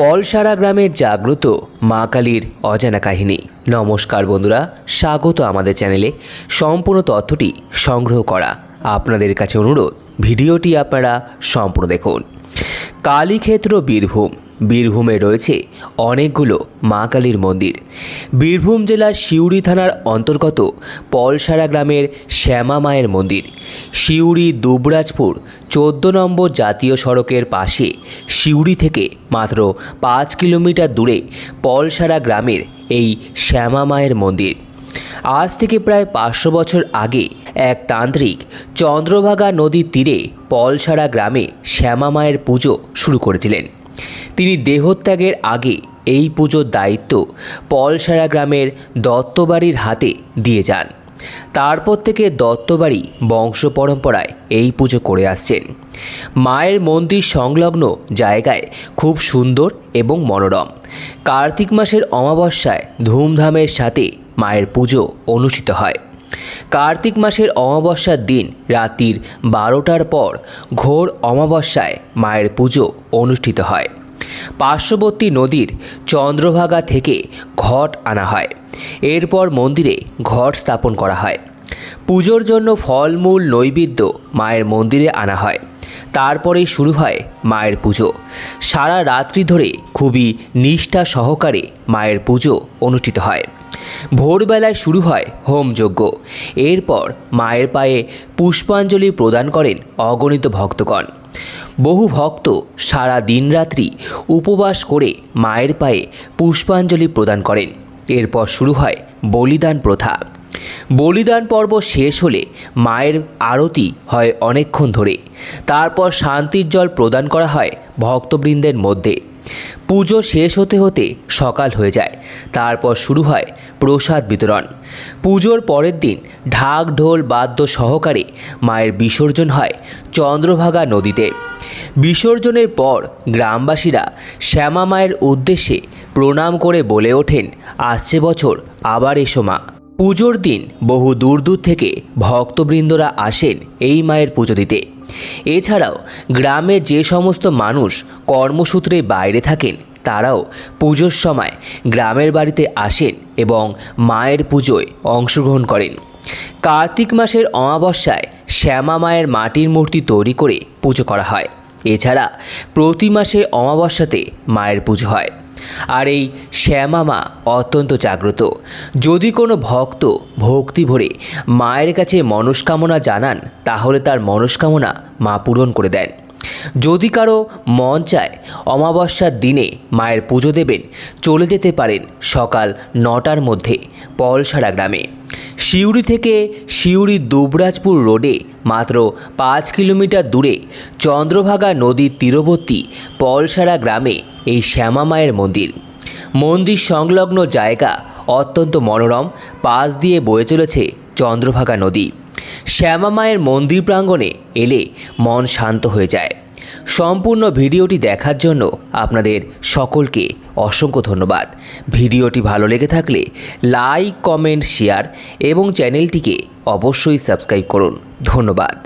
পলসারা গ্রামের জাগ্রত মা কালীর অজানা কাহিনী। নমস্কার বন্ধুরা, স্বাগত আমাদের চ্যানেলে। সম্পূর্ণ তথ্যটি সংগ্রহ করা। আপনাদের কাছে অনুরোধ, ভিডিওটি আপনারা সম্পূর্ণ দেখুন। কালীক্ষেত্র বীরভূম। বীরভূমে রয়েছে অনেকগুলো মা কালীর মন্দির। বীরভূম জেলার সিউড়ি থানার অন্তর্গত পলসারা গ্রামের শ্যামা মায়ের মন্দির। সিউড়ি দুবরাজপুর চোদ্দ নম্বর জাতীয় সড়কের পাশে সিউড়ি থেকে মাত্র পাঁচ কিলোমিটার দূরে পলসারা গ্রামের এই শ্যামা মায়ের মন্দির। আজ থেকে প্রায় পাঁচশো বছর আগে এক তান্ত্রিক চন্দ্রভাগা নদীর তীরে পলসারা গ্রামে শ্যামা মায়ের পুজো শুরু করেছিলেন। তিনি দেহত্যাগের আগে এই পুজোর দায়িত্ব পলসারা গ্রামের দত্তবাড়ির হাতে দিয়ে যান। তারপর থেকে দত্তবাড়ি বংশ পরম্পরায় এই পুজো করে আসছেন। মায়ের মন্দির সংলগ্ন জায়গায় খুব সুন্দর এবং মনোরম। কার্তিক মাসের অমাবস্যায় ধুমধামের সাথে মায়ের পুজো অনুষ্ঠিত হয়। কার্তিক মাসের অমাবস্যার দিন, রাত্রির বারোটার পর ঘোর অমাবস্যায় মায়ের পুজো অনুষ্ঠিত হয়। পার্শ্ববর্তী নদীর চন্দ্রভাগা থেকে ঘট আনা হয়। এরপর মন্দিরে ঘট স্থাপন করা হয়। পুজোর জন্য ফলমূল, নৈবেদ্য মায়ের মন্দিরে আনা হয়। তারপরেই শুরু হয় মায়ের পুজো। সারা রাত্রি ধরে খুবই নিষ্ঠা সহকারে মায়ের পুজো অনুষ্ঠিত হয়। ভোরবেলায় শুরু হয় হোমযজ্ঞ এরপর মায়ের পায়ে পুষ্পাঞ্জলি প্রদান করেন অগণিত ভক্তগণ। বহু ভক্ত সারা দিন রাত্রি উপবাস করে মায়ের পায়ে পুষ্পাঞ্জলি প্রদান করেন। এরপর শুরু হয় বলিদান প্রথা। বলিদান পর্ব শেষ হলে মায়ের আরতি হয় অনেকক্ষণ ধরে। তারপর শান্তির জল প্রদান করা হয় ভক্তবৃন্দের মধ্যে। পুজো শেষ হতে হতে সকাল হয়ে যায়। তারপর শুরু হয় প্রসাদ বিতরণ। পুজোর পরের দিন ঢাক ঢোল বাদ্য সহকারে মায়ের বিসর্জন হয় চন্দ্রভাগা নদীতে। বিসর্জনের পর গ্রামবাসীরা শ্যামা মায়ের উদ্দেশ্যে প্রণাম করে বলে ওঠেন, আসছে বছর, আবার এসো মা। পুজোর দিন বহু দূর দূর থেকে ভক্তবৃন্দরা আসেন এই মায়ের পুজো দিতে। এছাড়াও গ্রামে যে সমস্ত মানুষ কর্মসূত্রে বাইরে থাকেন, তারাও পুজোর সময় গ্রামের বাড়িতে আসেন এবং মায়ের পুজোয় অংশগ্রহণ করেন। কার্তিক মাসের অমাবস্যায় শ্যামা মায়ের মাটির মূর্তি তৈরি করে পুজো করা হয়। এছাড়া প্রতি মাসে অমাবস্যাতে মায়ের পুজো হয়। আর এই শ্যামা মা অত্যন্ত জাগ্রত। যদি কোনো ভক্ত ভক্তি ভরে মায়ের কাছে মনস্কামনা জানান, তাহলে তার মনস্কামনা মা পূরণ করে দেন। যদি কারও মন চায় অমাবস্যার দিনে মায়ের পুজো দেবেন, চলে যেতে পারেন সকাল নটার মধ্যে পলসারা গ্রামে। সিউড়ি থেকে সিউড়ি দুবরাজপুর রোডে মাত্র পাঁচ কিলোমিটার দূরে চন্দ্রভাগা নদীর তীরবর্তী পলসারা গ্রামে এই শ্যামা মায়ের মন্দির। মন্দির সংলগ্ন জায়গা অত্যন্ত মনোরম, পাশ দিয়ে বয়ে চলেছে চন্দ্রভাগা নদী। শ্যামা মায়ের মন্দির প্রাঙ্গণে এলে মন শান্ত হয়ে যায়। সম্পূর্ণ ভিডিওটি দেখার জন্য আপনাদের সকলকে অসংখ্য ধন্যবাদ। ভিডিওটি ভালো লেগে থাকলে লাইক, কমেন্ট, শেয়ার এবং চ্যানেলটিকে অবশ্যই সাবস্ক্রাইব করুন। ধন্যবাদ।